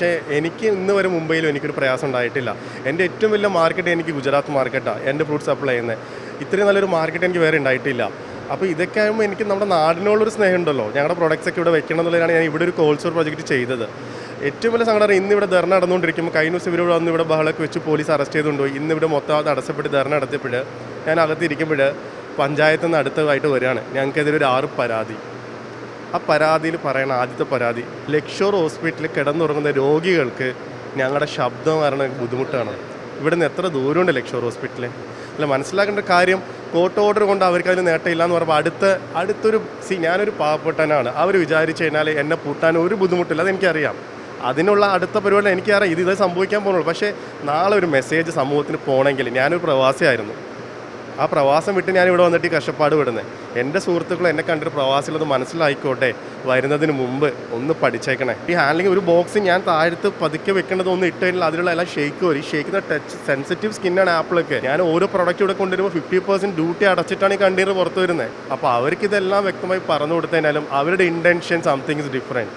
പക്ഷേ എനിക്ക് ഇന്ന് വരെ മുംബൈയിലും എനിക്കൊരു പ്രയാസം ഉണ്ടായിട്ടില്ല. എന്റെ ഏറ്റവും വലിയ മാർക്കറ്റ് എനിക്ക് ഗുജറാത്ത് മാർക്കറ്റാണ് എന്റെ ഫ്രൂട്ട്സ് സപ്ലൈ ചെയ്യുന്നത് ഇത്രയും നല്ലൊരു മാർക്കറ്റ് എനിക്ക് വേറെ ഉണ്ടായിട്ടില്ല. അപ്പോൾ ഇതൊക്കെ ആകുമ്പോൾ എനിക്ക് നമ്മുടെ നാടിനോടൊരു സ്നേഹം ഉണ്ടല്ലോ ഞങ്ങളുടെ പ്രൊഡക്ട്സ് ഒക്കെ ഇവിടെ വെക്കണം എന്നുള്ളതാണ് ഞാൻ ഇവിടെ ഒരു കോൾസോർ പ്രോജക്റ്റ് ചെയ്തത്. ഏറ്റവും വലിയ സങ്കടം ഇന്ന് ഇവിടെ ധർണ നടന്നുകൊണ്ടിരിക്കുമ്പോൾ കഴിഞ്ഞ ദിവസം ഇവരോട് വന്ന് ഇവിടെ ബഹളൊക്കെ വെച്ച് പോലീസ് അറസ്റ്റ് ചെയ്തുകൊണ്ടുപോയി. ഇന്ന് ഇവിടെ മൊത്തം അത് തടസ്സപ്പെട്ട് ധർണ നടത്തിയപ്പോൾ ഞാൻ അകത്തിരിക്കുമ്പോൾ പഞ്ചായത്തിൽ നിന്ന് അടുത്തതായിട്ട് വരികയാണ്. ഞങ്ങൾക്കെതിരെ ഒരു ആറ് പരാതി. ആ പരാതിയിൽ പറയുന്ന ആദ്യത്തെ പരാതി ലക്ഷോർ ഹോസ്പിറ്റലിൽ കിടന്നുറങ്ങുന്ന രോഗികൾക്ക് ഞങ്ങളുടെ ശബ്ദം വരണ ബുദ്ധിമുട്ടാണ്. ഇവിടുന്ന് എത്ര ദൂരമുണ്ട് ലക്ഷോർ ഹോസ്പിറ്റൽ അല്ല മനസ്സിലാക്കേണ്ട കാര്യം കോർട്ട് ഓർഡർ കൊണ്ട് അവർക്ക് അതിന് നേട്ടമില്ല എന്ന് പറയുമ്പോൾ അടുത്ത അടുത്തൊരു സി ഞാനൊരു പാവപ്പെട്ടനാണ്. അവർ വിചാരിച്ചു കഴിഞ്ഞാൽ എന്നെ പൂട്ടാൻ ഒരു ബുദ്ധിമുട്ടില്ല അതെനിക്കറിയാം അതിനുള്ള അടുത്ത പരിപാടി എനിക്കറിയാം. ഇത് ഇത് സംഭവിക്കാൻ പോകുന്നുള്ളൂ. പക്ഷേ നാളെ ഒരു മെസ്സേജ് സമൂഹത്തിന് പോകണമെങ്കിൽ ഞാനൊരു പ്രവാസിയായിരുന്നു. ആ പ്രവാസം വിട്ട് ഞാൻ ഇവിടെ വന്നിട്ട് കഷ്ടപ്പാട് വിടുന്നത് എന്റെ സുഹൃത്തുക്കൾ എന്നെ കണ്ടിട്ട് പ്രവാസികളത് മനസ്സിലായിക്കോട്ടെ. വരുന്നതിന് മുമ്പ് ഒന്ന് പഠിച്ചേക്കണേ. ഈ ഹാൻഡിലിംഗ് ഒരു ബോക്സ് ഞാൻ താഴത്ത് പതുക്കെ വെക്കേണ്ടത് ഒന്ന് ഇട്ട് കഴിഞ്ഞാൽ അതിലുള്ള എല്ലാം ഷേക്ക് വരും. ഈ ഷേക്കുന്ന ടച്ച് സെൻസിറ്റീവ് സ്കിന്നാണ് ആപ്പിളൊക്കെ ഞാൻ ഓരോ പ്രൊഡക്റ്റ് ഇവിടെ കൊണ്ടുവരുമ്പോൾ ഫിഫ്റ്റി പെർസെന്റ് ഡ്യൂട്ടി അടച്ചിട്ടാണ് ഈ കണ്ടീർ പുറത്ത് വരുന്നത് അപ്പോൾ അവർക്ക് ഇതെല്ലാം വ്യക്തമായി പറഞ്ഞു കൊടുത്തതിനാലും അവരുടെ ഇന്റൻഷൻ സംതിങ് ഇസ് ഡിഫറെന്റ്